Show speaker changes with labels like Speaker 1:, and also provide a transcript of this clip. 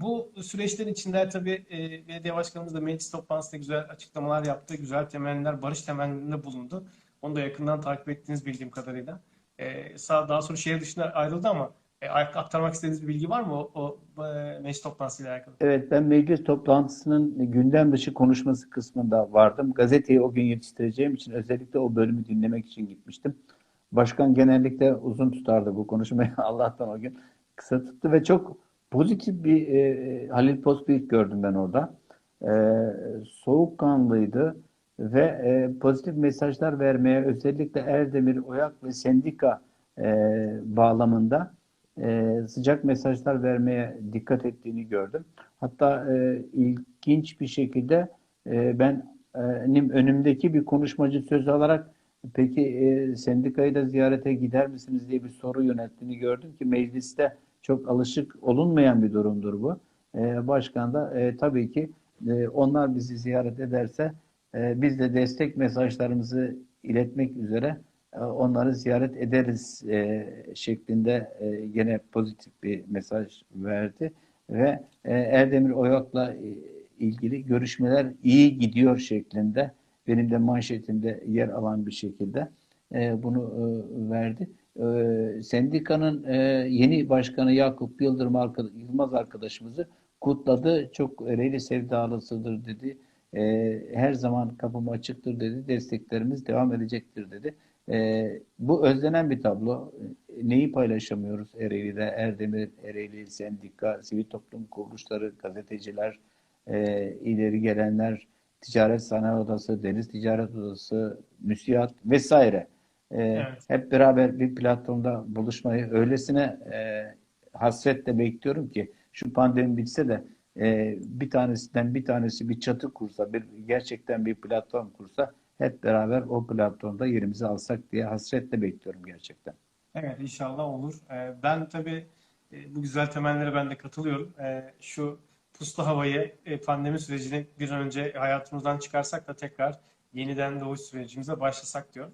Speaker 1: Bu süreçlerin içinde tabii e, belediye başkanımız da meclis toplantısında güzel açıklamalar yaptı. Güzel temenniler, barış temennilerinde bulundu. Onu da yakından takip ettiğiniz bildiğim kadarıyla. E, sağ, daha sonra şehir dışına ayrıldı ama e, aktarmak istediğiniz bir bilgi var mı o, o e, meclis toplantısıyla alakalı?
Speaker 2: Evet, ben meclis toplantısının gündem dışı konuşması kısmında vardım. Gazeteyi o gün yetiştireceğim için özellikle o bölümü dinlemek için gitmiştim. Başkan genellikle uzun tutardı bu konuşmayı. Allah'tan o gün kısa tuttu ve çok pozitif bir e, Halil Pospil gördüm ben orada. E, soğukkanlıydı ve e, pozitif mesajlar vermeye özellikle Erdemir, Oyak ve sendika e, bağlamında e, sıcak mesajlar vermeye dikkat ettiğini gördüm. Hatta e, ilginç bir şekilde e, ben benim önümdeki bir konuşmacı söz alarak peki e, sendikayı da ziyarete gider misiniz diye bir soru yönelttiğini gördüm ki mecliste çok alışık olunmayan bir durumdur bu. E, başkan da e, tabii ki e, onlar bizi ziyaret ederse e, biz de destek mesajlarımızı iletmek üzere e, onları ziyaret ederiz e, şeklinde e, gene pozitif bir mesaj verdi ve e, Erdemir Oyak'la e, ilgili görüşmeler iyi gidiyor şeklinde benim de manşetimde yer alan bir şekilde e, bunu e, verdi. E, sendikanın e, yeni başkanı Yakup Yıldırım Yılmaz arkadaşımızı kutladı. Çok Ereğli sevdalısıdır dedi. E, her zaman kapım açıktır dedi. Desteklerimiz devam edecektir dedi. E, bu özlenen bir tablo. Neyi paylaşamıyoruz Ereğli'de? Erdemir, Ereğli, Sendika, sivil toplum kuruluşları, gazeteciler, ileri gelenler, Ticaret Sanayi Odası, Deniz Ticaret Odası, MÜSİAD vesaire. E,
Speaker 1: Evet.
Speaker 2: hep beraber bir platformda buluşmayı öylesine e, hasretle bekliyorum ki şu pandemi bitse de e, bir tanesinden bir tanesi bir çatı kursa, bir gerçekten bir platform kursa hep beraber o platformda yerimizi alsak diye hasretle bekliyorum gerçekten.
Speaker 1: Evet inşallah olur. Ee, ben tabii e, bu güzel temellere ben de katılıyorum. Ee, şu puslu havayı, e, pandemi sürecini bir an önce hayatımızdan çıkarsak da tekrar yeniden doğuş sürecimize başlasak diyorum.